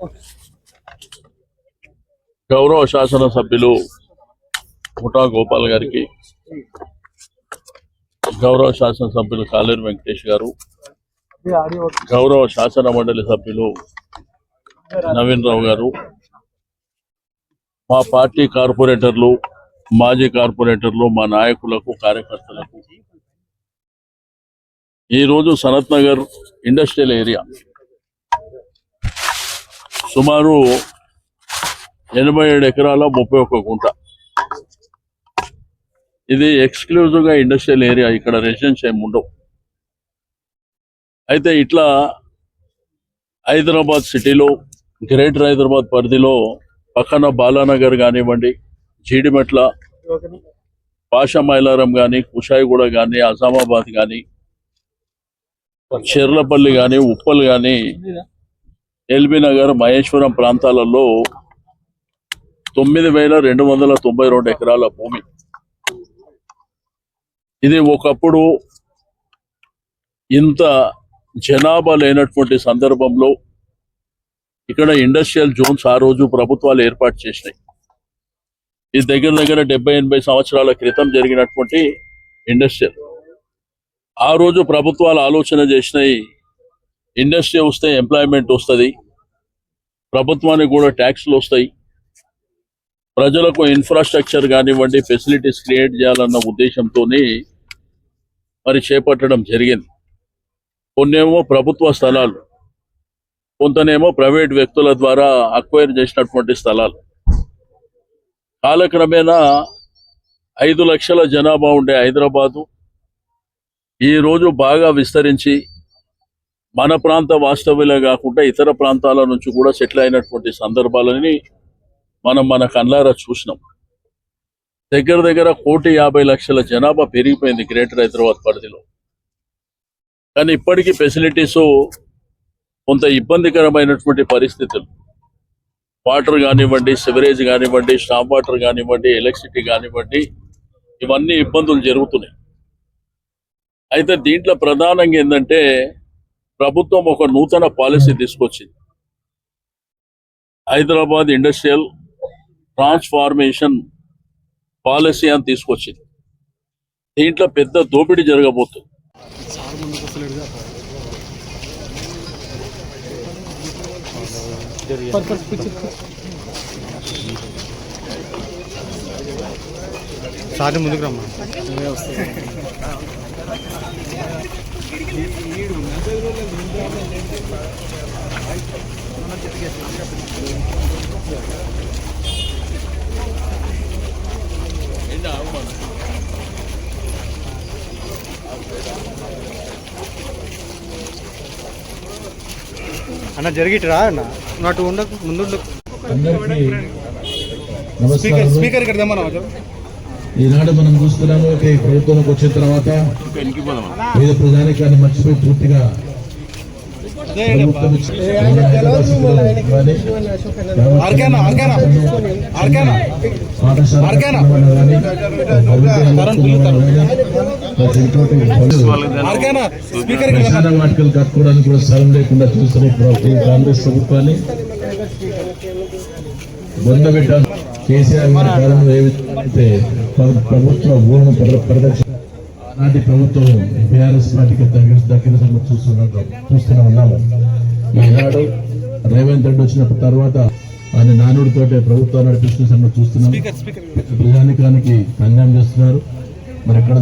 Okay. గౌరవ శాసనసభ్యులు ముఠా గోపాల్ గారికి గౌరవ శాసనసభ్యులు కాలేరు వెంకటేష్ గారు గౌరవ శాసన మండలి సభ్యులు నవీన్ రావు గారు మా పార్టీ కార్పొరేటర్లు మాజీ కార్పొరేటర్లు మా నాయకులకు కార్యకర్తలకు. ఈరోజు సనత్ నగర్ ఇండస్ట్రియల్ ఏరియా సుమారు ఎనభై ఏడు ఎకరాల ముప్పై ఒక్క గుంట. ఇది ఎక్స్క్లూజివ్గా ఇండస్ట్రియల్ ఏరియా ఇక్కడ రెసిడెన్స్ ఏమి ఉండవు. అయితే ఇట్లా హైదరాబాద్ సిటీలో గ్రేటర్ హైదరాబాద్ పరిధిలో పక్కన బాలానగర్ కానివ్వండి జీడిమెట్ల పాషా మైలారం కానీ కుషాయిగూడ కానీ అజామాబాద్ కానీ చెర్లపల్లి కానీ ఉప్పల్ కానీ ఎల్బీ నగర్ మహేశ్వరం ప్రాంతాలలో తొమ్మిది వేల రెండు వందల తొంభై రెండు ఎకరాల భూమి. ఇది ఒకప్పుడు ఇంత జనాభా లేనటువంటి సందర్భంలో ఇక్కడ ఇండస్ట్రియల్ జోన్స్ ఆ రోజు ప్రభుత్వాలు ఏర్పాటు చేసినాయి. ఇది దగ్గర దగ్గర డెబ్బై ఎనభై సంవత్సరాల క్రితం జరిగినటువంటి ఇండస్ట్రియల్. ఆ రోజు ప్రభుత్వాలు ఆలోచన చేసినాయి ఇండస్ట్రీ వస్తే ఎంప్లాయ్మెంట్ వస్తుంది. ప్రభుత్వానికి కూడా ట్యాక్స్లు వస్తాయి. ప్రజలకు ఇన్ఫ్రాస్ట్రక్చర్ కానివ్వండి ఫెసిలిటీస్ క్రియేట్ చేయాలన్న ఉద్దేశంతో మరి చేపట్టడం జరిగింది. కొన్నేమో ప్రభుత్వ స్థలాలు కొంతనేమో ప్రైవేట్ వ్యక్తుల ద్వారా అక్వైర్ చేసినటువంటి స్థలాలు. కాలక్రమేణా ఐదు లక్షల జనాభా ఉండే హైదరాబాదు. ఈ రోజు బాగా విస్తరించి మన ప్రాంత వాస్తవ్యులే కాకుండా ఇతర ప్రాంతాల నుంచి కూడా సెటిల్ అయినటువంటి సందర్భాలని మనం మన కళ్ళారా చూసినాం. దగ్గర దగ్గర కోటి యాభై లక్షల జనాభా పెరిగిపోయింది గ్రేటర్ హైదరాబాద్ పరిధిలో. కానీ ఇప్పటికీ ఫెసిలిటీస్ కొంత ఇబ్బందికరమైనటువంటి పరిస్థితులు. వాటర్ కానివ్వండి సివరేజ్ కానివ్వండి స్టాప్ వాటర్ కానివ్వండి ఎలక్ట్రిసిటీ కానివ్వండి ఇవన్నీ ఇబ్బందులు జరుగుతున్నాయి. అయితే దీంట్లో ప్రధానంగా ఏంటంటే ప్రభుత్వం ఒక నూతన పాలసీ తీసుకొచ్చింది. హైదరాబాద్ ఇండస్ట్రియల్ ట్రాన్స్ఫార్మేషన్ పాలసీ అని తీసుకొచ్చింది. దీంట్లో పెద్ద దోపిడీ జరగబోతుంది. సార్ ముందుకు రమ్మా. అన్న జరిగిట్రా అన్న? నాటు ఉండకు ముందు స్పీకర్ ఇక్కడ ఈనాడు మనం చూస్తున్నాము ప్రభుత్వంలోకి వచ్చిన తర్వాత పేద ప్రజానికాన్ని మర్చిపోయి పూర్తిగా ప్రభుత్వం ఇచ్చే స్పీకర్ వాటికలు కట్టుకోవడానికి కూడా స్థలం లేకుండా చూస్తున్న కాంగ్రెస్ ప్రభుత్వాన్ని బొందబెట్ట కేసీఆర్ గారి కాలంలో ఏ విధంగా అయితే ప్రభుత్వ భూములను ప్రదర్శన ఆనాటి ప్రభుత్వం బీఆర్ఎస్ పార్టీకి దగ్గర దగ్గర చూస్తున్నాం చూస్తూనే ఉన్నాము. ఈనాడు రేవంత్ రెడ్డి వచ్చిన తర్వాత ఆయన నానుడితోటే ప్రభుత్వం నడిపిస్తున్న సంగతి చూస్తున్నాం. Speaker speaker. ప్రజానికానికి అన్యాయం చేస్తున్నారు. మరి ఎక్కడ